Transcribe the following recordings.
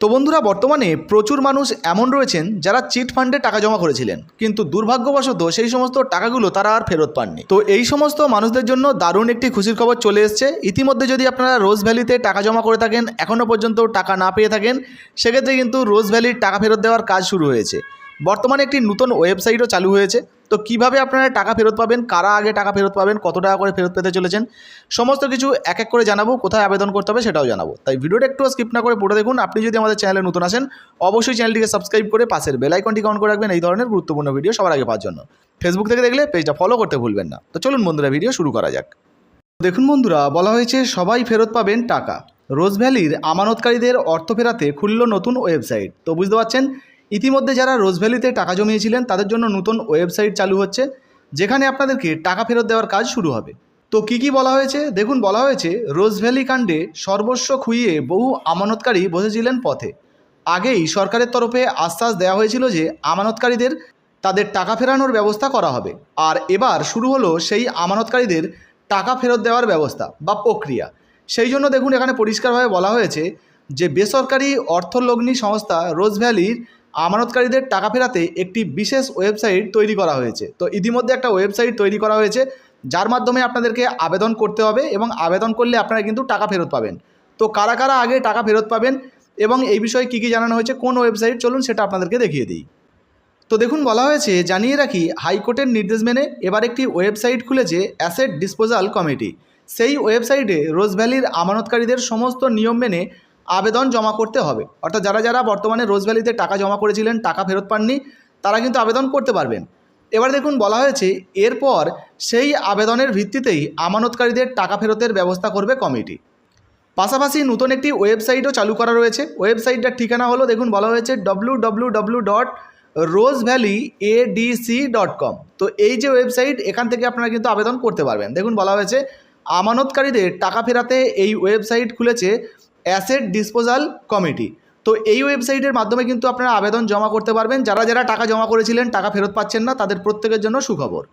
তো বন্ধুরা, বর্তমানে প্রচুর মানুষ এমন রয়েছেন যারা চিট ফান্ডে টাকা জমা করেছিলেন। কিন্তু দুর্ভাগ্যবশত সেই সমস্ত টাকাগুলো তারা আর ফেরত পাননি। তো এই সমস্ত মানুষদের জন্য দারুণ একটি খুশির খবর চলে এসছে। ইতিমধ্যে যদি আপনারা রোজ ভ্যালিতে টাকা জমা করে থাকেন এখনও পর্যন্ত টাকা না পেয়ে থাকেন, সেক্ষেত্রে কিন্তু রোজ ভ্যালির টাকা ফেরত দেওয়ার কাজ শুরু হয়েছে। বর্তমানে একটি নতুন ওয়েবসাইটও চালু হয়েছে। তো কীভাবে আপনারা টাকা ফেরত পাবেন? কারা আগে টাকা ফেরত পাবেন? কত টাকা করে ফেরত পেতে চলেছেন? সমস্ত কিছু এক এক করে জানাব, কোথায় আবেদন করতে হবে সেটাও জানাব। তাই ভিডিওটা একটু স্কিপ না করে পড়ে দেখুন। আপনি যদি আমাদের চ্যানেলে নতুন আসেন, অবশ্যই চ্যানেলটিকে সাবস্ক্রাইব করে পাশের বেল আইকনটি অন করে রাখবেন। এই ধরনের গুরুত্বপূর্ণ ভিডিও সবার আগে পাওয়ার জন্য। ফেসবুক থেকে দেখলে পেজটা ফলো করতে ভুলবেন না। তো চলুন বন্ধুরা ভিডিও শুরু করা যাক। দেখুন বন্ধুরা, বলা হয়েছে সবাই ফেরত পাবেন টাকা। রোজ ভ্যালির আমানতকারীদের অর্থ ফেরাতে খুলল নতুন ওয়েবসাইট। তো বুঝতে পারছেন ইতিমধ্যে যারা রোজ ভ্যালিতে টাকা জমিয়েছিলেন, তাদের জন্য নতুন ওয়েবসাইট চালু হচ্ছে, যেখানে আপনাদেরকে টাকা ফেরত দেওয়ার কাজ শুরু হবে। তো কি কি বলা হয়েছে? দেখুন, বলা হয়েছে, রোজ ভ্যালি কাণ্ডে সর্বস্ব খুইয়ে বহু আমানতকারী বসেছিলেন পথে। আগেই সরকারের তরফে আশ্বাস দেওয়া হয়েছিল যে, আমানতকারীদের তাদের টাকা ফেরানোর ব্যবস্থা করা হবে। আর এবার শুরু হলো সেই আমানতকারীদের টাকা ফেরত দেওয়ার ব্যবস্থা বা প্রক্রিয়া। সেই জন্য দেখুন, এখানে পরিষ্কারভাবে বলা হয়েছে যে, বেসরকারি অর্থলগ্নি সংস্থা রোজ ভ্যালির আমানতকারীদের টাকা ফেরাতে একটি বিশেষ ওয়েবসাইট তৈরি করা হয়েছে। তো ইতিমধ্যে একটা ওয়েবসাইট তৈরি করা হয়েছে, যার মাধ্যমে আপনাদেরকে আবেদন করতে হবে এবং আবেদন করলে আপনারা কিন্তু টাকা ফেরত পাবেন। তো কারা কারা আগে টাকা ফেরত পাবেন এবং এই বিষয়ে কী কী জানানো হয়েছে, কোন ওয়েবসাইট, চলুন সেটা আপনাদেরকে দেখিয়ে দিই। তো দেখুন, বলা হয়েছে, জানিয়ে রাখি, হাইকোর্টের নির্দেশ মেনে এবার একটি ওয়েবসাইট খুলেছে অ্যাসেট ডিসপোজাল কমিটি। সেই ওয়েবসাইটে রোজ ভ্যালির আমানতকারীদের সমস্ত নিয়ম মেনে আবেদন জমা করতে হবে। অর্থাৎ যারা যারা বর্তমানে রোজ ভ্যালিতে টাকা জমা করেছিলেন, টাকা ফেরত পাননি, তারা কিন্তু আবেদন করতে পারবেন। এবার দেখুন, বলা হয়েছে এরপর সেই আবেদনের ভিত্তিতেই আমানতকারীদের টাকা ফেরতের ব্যবস্থা করবে কমিটি। পাশাপাশি নতুন একটি ওয়েবসাইটও চালু করা রয়েছে। ওয়েবসাইটটার ঠিকানা হলো, দেখুন, বলা হয়েছে W W dot Rose Valley ADC dot com তো এই যে ওয়েবসাইট, এখান থেকে আপনারা কিন্তু আবেদন করতে পারবেন। দেখুন, বলা হয়েছে, আমানতকারীদের টাকা ফেরাতে এই ওয়েবসাইট খুলেছে অ্যাসেট ডিসপোজাল কমিটি। তো এই ওয়েবসাইটের মাধ্যমে কিন্তু আপনারা আবেদন জমা করতে পারবেন। যারা যারা টাকা জমা করেছিলেন, টাকা ফেরত পাচ্ছেন না, তাদের প্রত্যেকের জন্য সুখবর।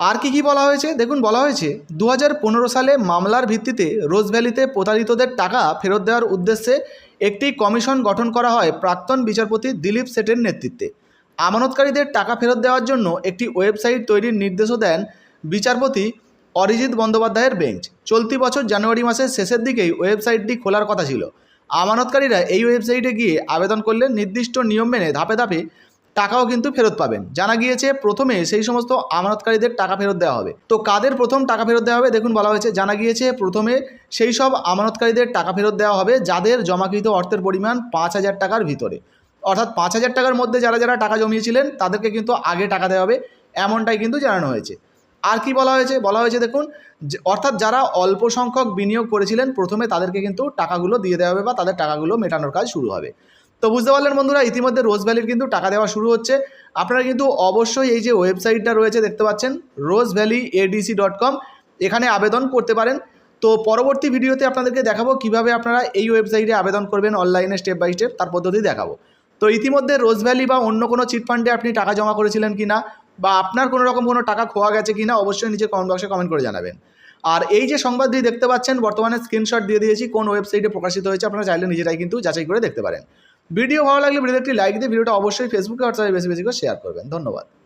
আর কি কি বলা হয়েছে? দেখুন, বলা হয়েছে দু হাজার পনেরো সালে মামলার ভিত্তিতে রোজ ভ্যালিতে প্রতারিতদের টাকা ফেরত দেওয়ার উদ্দেশ্যে একটি কমিশন গঠন করা হয় প্রাক্তন বিচারপতি দিলীপ সেটের নেতৃত্বে। আমানতকারীদের টাকা ফেরত দেওয়ার জন্য একটি ওয়েবসাইট তৈরির নির্দেশও দেন বিচারপতি অরিজিৎ বন্দ্যোপাধ্যায়ের বেঞ্চ চলতি বছর জানুয়ারি মাসের শেষের দিকেই ওয়েবসাইটটি খোলার কথা ছিল। আমানতকারীরা এই ওয়েবসাইটে গিয়ে আবেদন করলে নির্দিষ্ট নিয়ম মেনে ধাপে ধাপে টাকাও কিন্তু ফেরত পাবেন। জানা গিয়েছে, প্রথমে সেই সমস্ত আমানতকারীদের টাকা ফেরত দেওয়া হবে। তো কাদের প্রথম টাকা ফেরত দেওয়া হবে দেখুন বলা হয়েছে। জানা গিয়েছে, প্রথমে সেই সব আমানতকারীদের টাকা ফেরত দেওয়া হবে যাদের জমাকৃত অর্থের পরিমাণ পাঁচ হাজার টাকার ভিতরে। অর্থাৎ পাঁচ হাজার টাকার মধ্যে যারা যারা টাকা জমিয়েছিলেন, তাদেরকে কিন্তু আগে টাকা দেওয়া হবে, এমনটাই কিন্তু জানানো হয়েছে। আর কি বলা হয়েছে? বলা হয়েছে দেখুন অর্থাৎ যারা অল্প সংখ্যক বিনিয়োগ করেছিলেন, প্রথমে তাদেরকে কিন্তু টাকাগুলো দিয়ে দেওয়া হবে বা তাদের টাকাগুলো মেটানোর কাজ শুরু হবে। তো বুঝতে পারলেন বন্ধুরা, ইতিমধ্যে রোজ ভ্যালির কিন্তু টাকা দেওয়া শুরু হচ্ছে। আপনারা কিন্তু অবশ্যই এই যে ওয়েবসাইটটা রয়েছে, দেখতে পাচ্ছেন Rose Valley ADC dot com এখানে আবেদন করতে পারেন। তো পরবর্তী ভিডিওতে আপনাদেরকে দেখাবো কীভাবে আপনারা এই ওয়েবসাইটে আবেদন করবেন, অনলাইনে স্টেপ বাই স্টেপ তার পদ্ধতি দেখাবো। তো ইতিমধ্যে রোজ ভ্যালি বা অন্য কোনো চিট ফান্ডে আপনি টাকা জমা করেছিলেন কি না বা আপনার কোনো রকম কোনো টাকা খোয়া গেছে কি না অবশ্যই নিচে কমেন্ট বক্সে কমেন্ট করে জানাবেন। আর এই যে সংবাদটি দেখতে পাচ্ছেন, বর্তমানে স্ক্রিনশট দিয়ে দিয়েছি, কোন ওয়েবসাইটে প্রকাশিত হয়েছে আপনারা চাইলে নিজেরাই কিন্তু যাচাই করে দেখতে পারেন। ভিডিও ভালো লাগলে ভিডিও একটি লাইক দিয়ে, ভিডিওটা অবশ্যই ফেসবুকে হোয়াটসঅ্যাপে বেশি বেশি করে শেয়ার করবেন। ধন্যবাদ।